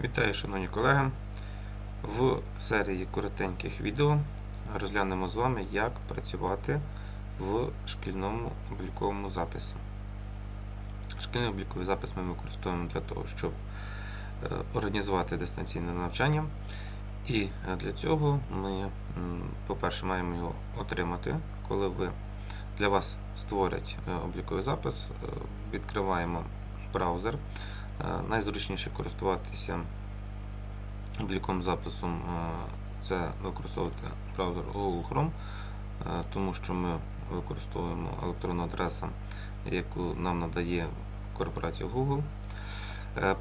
Вітаю, шановні колеги! В серії коротеньких відео розглянемо з вами, як працювати в шкільному обліковому записі. Шкільний обліковий запис ми використовуємо для того, щоб е, організувати дистанційне навчання. І е, для цього ми, по-перше, маємо його отримати, коли ви для вас створять е, обліковий запис, відкриваємо браузер. Е, Найзручніше користуватися обліком записом е, це використовувати браузер Google Chrome, е, тому що ми використовуємо електронну адресу, яку нам надає корпорація Google.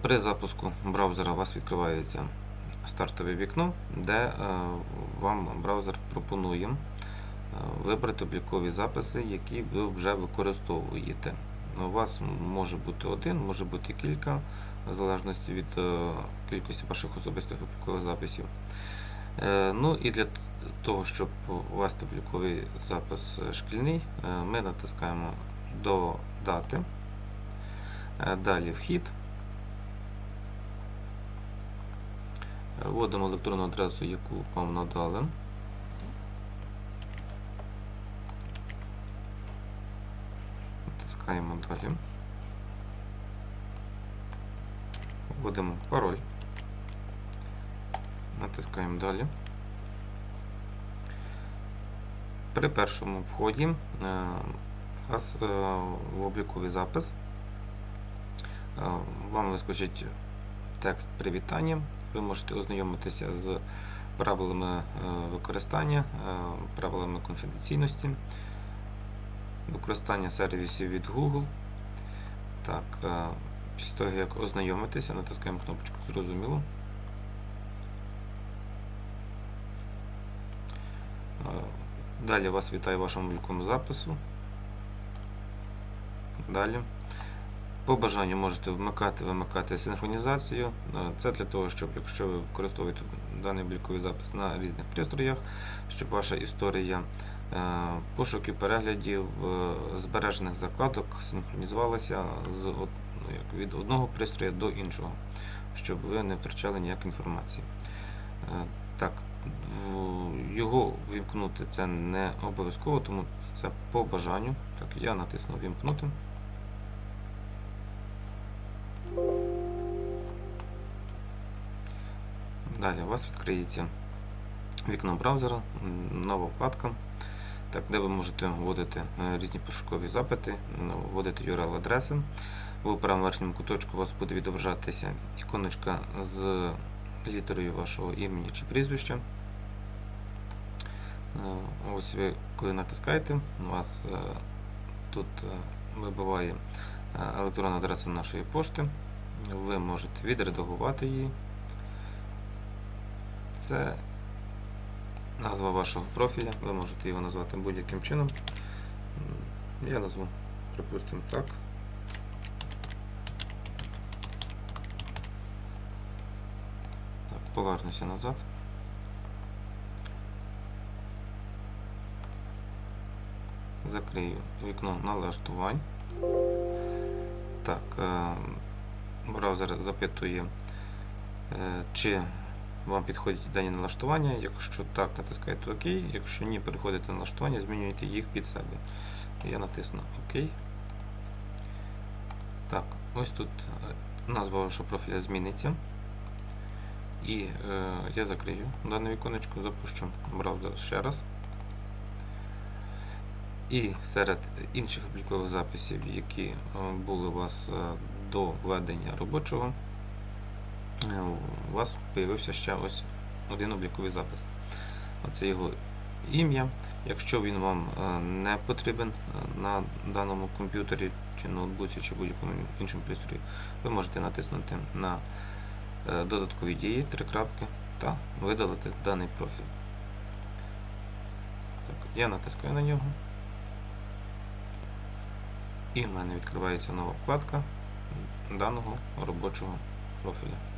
При запуску браузера у вас відкривається стартове вікно, де вам браузер пропонує вибрати облікові записи, які ви вже використовуєте. У вас може бути один, може бути кілька, в залежності від е, кількості ваших особистих облікових записів. Е, Ну і для того, щоб ввести обліковий запис е, шкільний, ми натискаємо Додати. Е, Далі вхід. Вводимо електронну адресу, яку вам надали. Натискаємо далі. Вводимо пароль. Натискаємо далі. При першому вході е, у вас е, в обліковий запис. Е, Вам вискочить текст привітання. Ви можете ознайомитися з правилами використання, правилами конфіденційності, використання сервісів від Google. Так, е, після того, як ознайомитися, натискаємо кнопочку Зрозуміло. Е, Далі вас вітає вашому обліковому запису. Далі. По бажанню можете вмикати, вимикати синхронізацію. Е, Це для того, щоб якщо ви використовуєте даний обліковий запис на різних пристроях, щоб ваша історія е, пошуків, переглядів, е, збережених закладок синхронізувалася з ну, як від одного пристрою до іншого, щоб ви не втрачали ніяк інформації. Е, Так, його вімкнути це не обов'язково, тому це по бажанню. Так, я натисну вімкнути. Далі у вас відкриється вікно браузера, нова вкладка, так, де ви можете вводити е, різні пошукові запити, вводити URL-адреси. В правому верхньому куточку у вас буде відображатися іконочка з літерою вашого імені чи прізвища. Е, Ось ви коли натискаєте, у вас е, тут вибиває електронна адреса нашої пошти. Ви можете відредагувати її. Це назва вашого профіля. Ви можете його назвати будь-яким чином. Я назву, припустимо, так. Так, повернуся назад. Закрию вікно налаштувань. Так, е, браузер запитує, е, чи вам підходять дані налаштування. Якщо так, натискаєте ОК, якщо ні, переходите на налаштування, змінюєте їх під себе. Я натисну ОК. Так, ось тут е, назва вашого профіля зміниться. І е, я закрию дане віконечко, запущу браузер ще раз. І серед інших облікових записів, які е, були у вас е, до введення робочого, у вас з'явився ще ось один обліковий запис. Це його ім'я. Якщо він вам е, не потрібен е, на даному комп'ютері чи ноутбуці, чи будь-якому іншому пристрої, ви можете натиснути на е, додаткові дії, три крапки, та видалити даний профіль. Так, я натискаю на нього. І в мене відкривається нова вкладка даного робочого профіля.